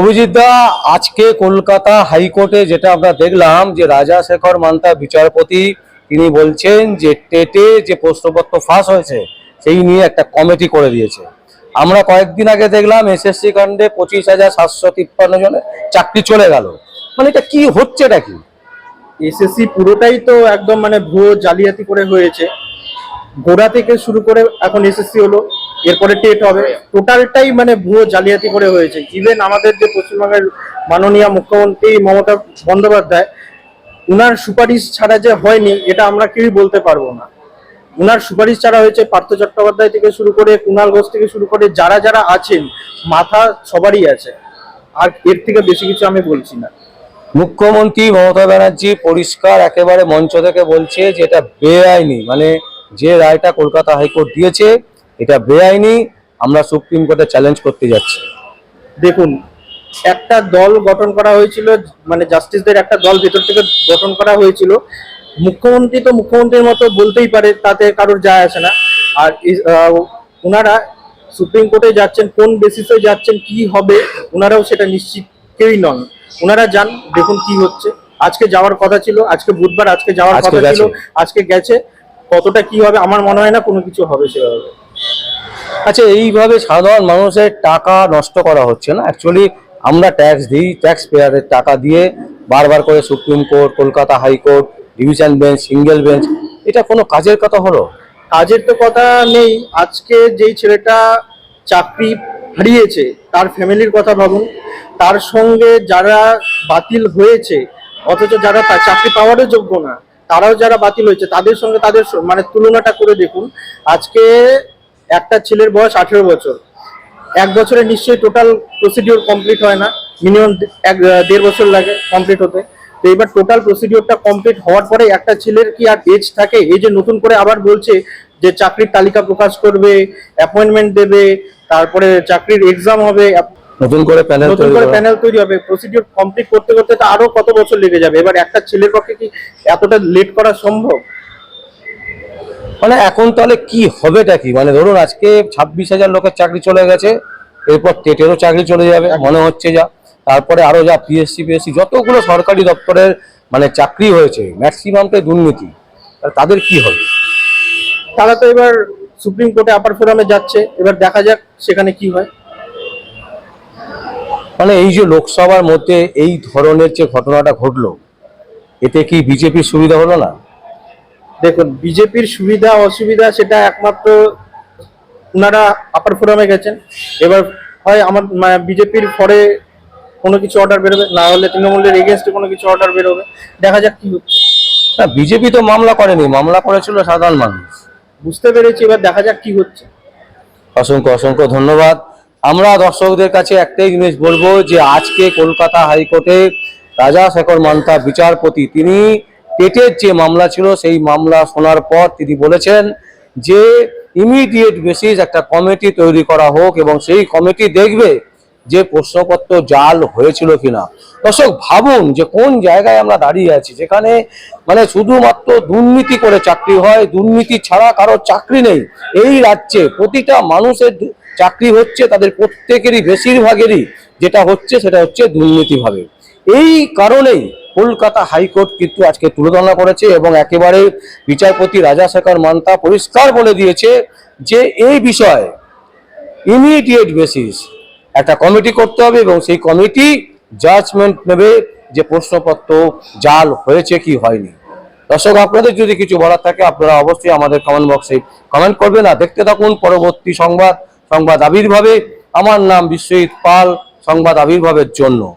অভিজিৎ দা আজকে কলকাতা হাইকোর্টে যেটা আমরা দেখলাম যে রাজা শেখর মান্তা বিচারপতি, তিনি বলছেন যে টেটে যে প্রশ্নপত্র ফাঁস হয়েছে, সেই নিয়ে একটা কমিটি করে দিয়েছে। আমরা কয়েকদিন আগে দেখলাম এসএসসি কাণ্ডে পঁচিশ হাজার সাতশো তিপ্পান্ন জনের চাকরি চলে গেল। মানে এটা কি হচ্ছে এটা কি? এসএসসি পুরোটাই তো একদম মানে ভুয়ো জালিয়াতি করে হয়েছে। গোড়া থেকে শুরু করে এখন এসএসসি হলো। এরপরে টেট হবে। টোটালটাই মানে ভুয়ো জালিয়াতি করে হয়েছে। ইভেন আমাদের যে পশ্চিমবঙ্গের মাননীয় মুখ্যমন্ত্রী মমতা বন্দ্যোপাধ্যায়, উনার সুপারিশ ছাড়া যে হয়নি, এটা আমরা কেউই বলতে পারব না। উনার সুপারিশ ছাড়া হয়েছে পার্থ চট্টোপাধ্যায় থেকে শুরু করে কুণাল ঘোষ থেকে শুরু করে, যারা যারা আছেন, মাথা সবারই আছে। আর এর থেকে বেশি কিছু আমি বলছি না। মুখ্যমন্ত্রী মমতা ব্যানার্জি পরিষ্কার একেবারে মঞ্চ থেকে বলছে যে এটা বেআইনি মানে যে রায়টা কলকাতা হাইকোর্ট দিয়েছে এটা বেআইনি আমরা সুপ্রিম কোর্টে চ্যালেঞ্জ করতে যাচ্ছি। দেখুন একটা দল গঠন করা হয়েছিল মানে জাস্টিসদের একটা দল ভেতর থেকে গঠন করা হয়েছিল। মুখ্যমন্ত্রী তো মুখ্যমন্ত্রীর মতো বলতেই পারে তাতে কারোর যায় আসে না। আর ওনারা সুপ্রিম কোর্টে যাচ্ছেন কোন বেসিসে যাচ্ছেন কি হবে ওনারাও সেটা নিশ্চিত কেউই নন। ওনারা যান দেখুন কি হচ্ছে। আজকে যাওয়ার কথা ছিল আজকে বুধবার আজকে যাওয়ার কথা ছিল আজকে গেছে। কতটা কি হবে আমার মনে হয় না কোনো কিছু হবে সেভাবে। আচ্ছা এইভাবে সাধারণ মানুষের টাকা নষ্ট করা হচ্ছে না? অ্যাকচুয়ালি আমরা ট্যাক্স দিই ট্যাক্স পেয়ারের টাকা দিয়ে বারবার করে supreme court Kolkata high court division bench single bench এটা কোনো কাজের কথা হলো? কাজের তো কথা নেই। আজকে যেই ছেলেটা চাকরি হারিয়েছে, তার ফ্যামিলির কথা ভাবুন, তার সঙ্গে যারা বাতিল হয়েছে, অথচ যারা তা চাকরি পাওয়ারও যোগ্য না, তারাও যারা বাতিল হয়েছে, তাদের সঙ্গে তাদের মানে তুলনাটা করে দেখুন। আজকে একটা ছেলের বয়স আঠেরো বছর। এক বছরে নিশ্চয়ই টোটাল প্রসিডিওর কমপ্লিট হয় না। মিনিমাম এক দেড় বছর লাগে কমপ্লিট হতে। তো এবার টোটাল প্রসিডিওরটা কমপ্লিট হওয়ার পরে একটা ছেলের কি আর এজ থাকে? এই যে নতুন করে আবার বলছে যে চাকরির তালিকা প্রকাশ করবে অ্যাপয়েন্টমেন্ট দেবে তারপরে চাকরির এক্সাম হবে। নতুন করে প্যানেল নতুন করে প্যানেল তৈরি হবে। প্রসিডিওর কমপ্লিট করতে করতে তো আরও কত বছর লেগে যাবে? এবার একটা ছেলের পক্ষে কি এতটা লেট করা সম্ভব? মানে এখন তাহলে কি হবেটা কি? মানে ধরুন আজকে ছাব্বিশ হাজার লোকের চাকরি চলে গেছে এরপর টেটেরও চাকরি চলে যাবে মনে হচ্ছে যা। তারপরে আরও যা পিএসসি পিএসসি যতগুলো সরকারি দপ্তরের মানে চাকরি হয়েছে ম্যাক্সিমামটাই দুর্নীতি। তাদের কি হবে? তারা তো এবার সুপ্রিম কোর্টে আপার ফোরামে যাচ্ছে এবার দেখা যাক সেখানে কি হয়। মানে এই যে লোকসভার মধ্যে এই ধরনের যে ঘটনাটা ঘটলো এতে কি বিজেপির সুবিধা হলো না? দেখুন বিজেপির সুবিধা অসুবিধা সেটা একমাত্র ওনারা আপার ফোরামে গেছেন। এবার হয় আমার বিজেপির পরে কোনো কিছু অর্ডার বেরোবে না হলে তৃণমূলের এগেনস্টে কোনো কিছু অর্ডার বেরোবে। দেখা যাক কি হচ্ছে। না বিজেপি তো মামলা করেনি মামলা করেছিল সাধারণ মানুষ। বুঝতে পেরেছি এবার দেখা যাক কি হচ্ছে। অসংখ্য অসংখ্য ধন্যবাদ। আমরা দর্শকদের কাছে একটাই জিনিস বলব যে আজকে কলকাতা হাইকোর্টে রাজা শেখর মান্তা বিচারপতি তিনি টেটের যে মামলা ছিল, সেই মামলা শোনার পর তিনি বলেছেন যে ইমিডিয়েট বেসিস একটা কমিটি তৈরি করা হোক এবং সেই কমিটি দেখবে যে প্রশ্নপত্র জাল হয়েছিল কিনা। দর্শক, ভাবুন যে কোন জায়গায় আমরা দাঁড়িয়ে আছি, যেখানে মানে শুধুমাত্র দুর্নীতি করে চাকরি হয়, দুর্নীতি ছাড়া কারও চাকরি নেই। এই রাজ্যে প্রতিটা মানুষের চাকরি হচ্ছে তাদের প্রত্যেকেরই বেশিরভাগেরই, যেটা হচ্ছে সেটা হচ্ছে দুর্নীতিভাবে। এই কারণেই কলকাতা হাইকোর্ট কিন্তু আজকে তুলনা করেছে এবং একেবারে বিচারপতি রাজাশেখর মান্তা পরিষ্কার বলে দিয়েছে যে এই বিষয়ে ইমিডিয়েট বেসিস একটা কমিটি করতে হবে এবং সেই কমিটি জাজমেন্ট নেবে যে প্রশ্নপত্র জাল হয়েছে কি হয়নি। দর্শক, আপনাদের যদি কিছু বলার থাকে, আপনারা অবশ্যই আমাদের কমেন্ট বক্সে কমেন্ট করবেন। আর দেখতে থাকুন পরবর্তী সংবাদ সংবাদ আবির্ভাবে। আমার নাম বিশ্বজিৎ পাল, সংবাদ আবির্ভাবের জন্য।